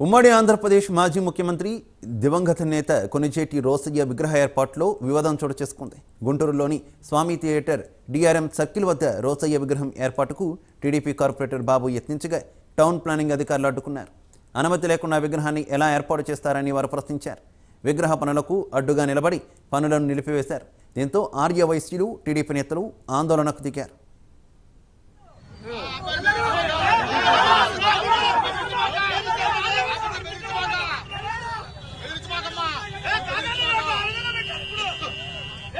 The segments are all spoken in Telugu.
ఉమ్మడి ఆంధ్రప్రదేశ్ మాజీ ముఖ్యమంత్రి దివంగత నేత కొనిచేటి రోసయ్య విగ్రహ ఏర్పాటులో వివాదం చోటు చేసుకుంది. గుంటూరులోని స్వామి థియేటర్ డిఆర్ఎం సర్కిల్ వద్ద రోసయ్య విగ్రహం ఏర్పాటుకు టీడీపీ కార్పొరేటర్ బాబు యత్నించగా టౌన్ ప్లానింగ్ అధికారులు అడ్డుకున్నారు. అనుమతి లేకుండా విగ్రహాన్ని ఎలా ఏర్పాటు చేస్తారని వారు ప్రశ్నించారు. విగ్రహ పనులకు అడ్డుగా నిలబడి పనులను నిలిపివేశారు. దీంతో ఆర్యవైశ్యులు టీడీపీ నేతలు ఆందోళనకు దిగారు.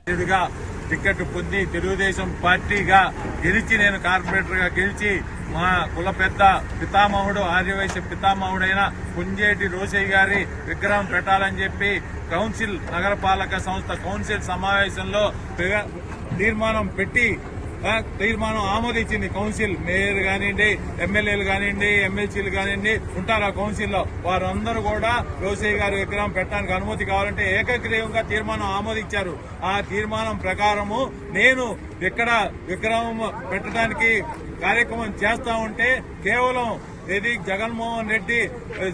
ఇదిగా టికెట్ పొంది తెలుగుదేశం పార్టీగా గెలిచి నేను కార్పొరేటర్గా గెలిచి మా కుల పెద్ద పితామహుడు ఆర్యవైశ్య పితామహుడైన కుంజేటి రోసయ్య గారి విగ్రహం పెట్టాలని చెప్పి కౌన్సిల్ నగరపాలక సంస్థ కౌన్సిల్ సమావేశంలో పెగ- తీర్మానం పెట్టి తీర్మానం ఆమోదించింది కౌన్సిల్. మేయర్ కానివ్వండి ఎమ్మెల్యేలు కానివ్వండి ఎమ్మెల్సీలు కానివ్వండి ఉంటారు ఆ కౌన్సిల్లో. వారందరూ కూడా రోసయ్య గారి విగ్రహం పెట్టడానికి అనుమతి కావాలంటే ఏకగ్రీవంగా తీర్మానం ఆమోదించారు. ఆ తీర్మానం ప్రకారము నేను ఇక్కడ విగ్రహం పెట్టడానికి కార్యక్రమం చేస్తా ఉంటే కేవలం ఇది జగన్మోహన్ రెడ్డి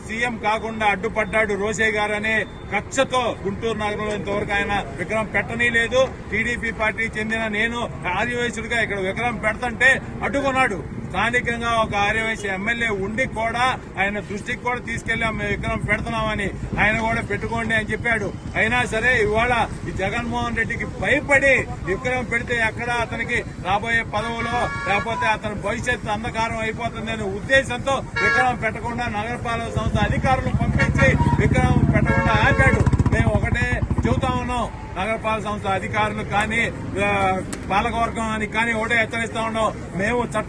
సీఎం కాకుండా అడ్డుపడ్డాడు రోసే గారు అనే కక్షతో గుంటూరు నగరంలో ఇంతవరకు ఆయన విగ్రహం పెట్టనీ లేదు టీడీపీ పార్టీ చెందిన నేను ఆర్యవైశ్యుడిగా ఇక్కడ విగ్రహం పెడతంటే అడ్డుకున్నాడు. స్థానికంగా ఒక ఆర్యవైశ్య ఎమ్మెల్యే ఉండి కూడా ఆయన దృష్టికి కూడా తీసుకెళ్ళి మేము విగ్రహం పెడుతున్నామని ఆయన కూడా పెట్టుకోండి అని చెప్పాడు. అయినా సరే ఇవాళ ఈ జగన్మోహన్ రెడ్డికి భయపడి విగ్రహం పెడితే ఎక్కడ అతనికి రాబోయే పదవులో లేకపోతే అతని భవిష్యత్తు అంధకారం అయిపోతుందనే ఉద్దేశంతో విగ్రహం పెట్టకుండా నగరపాలక సంస్థ అధికారులు పంపించి విగ్రహం పెట్టకుండా ఆపాడు. మేము ఒకటే చెబుతా ఉన్నాం. నగరపాలక సంస్థ అధికారులు కానీ పాలకవర్గం అని కానీ ఒకటే హెచ్చరిస్తా ఉన్నాం. మేము చట్ట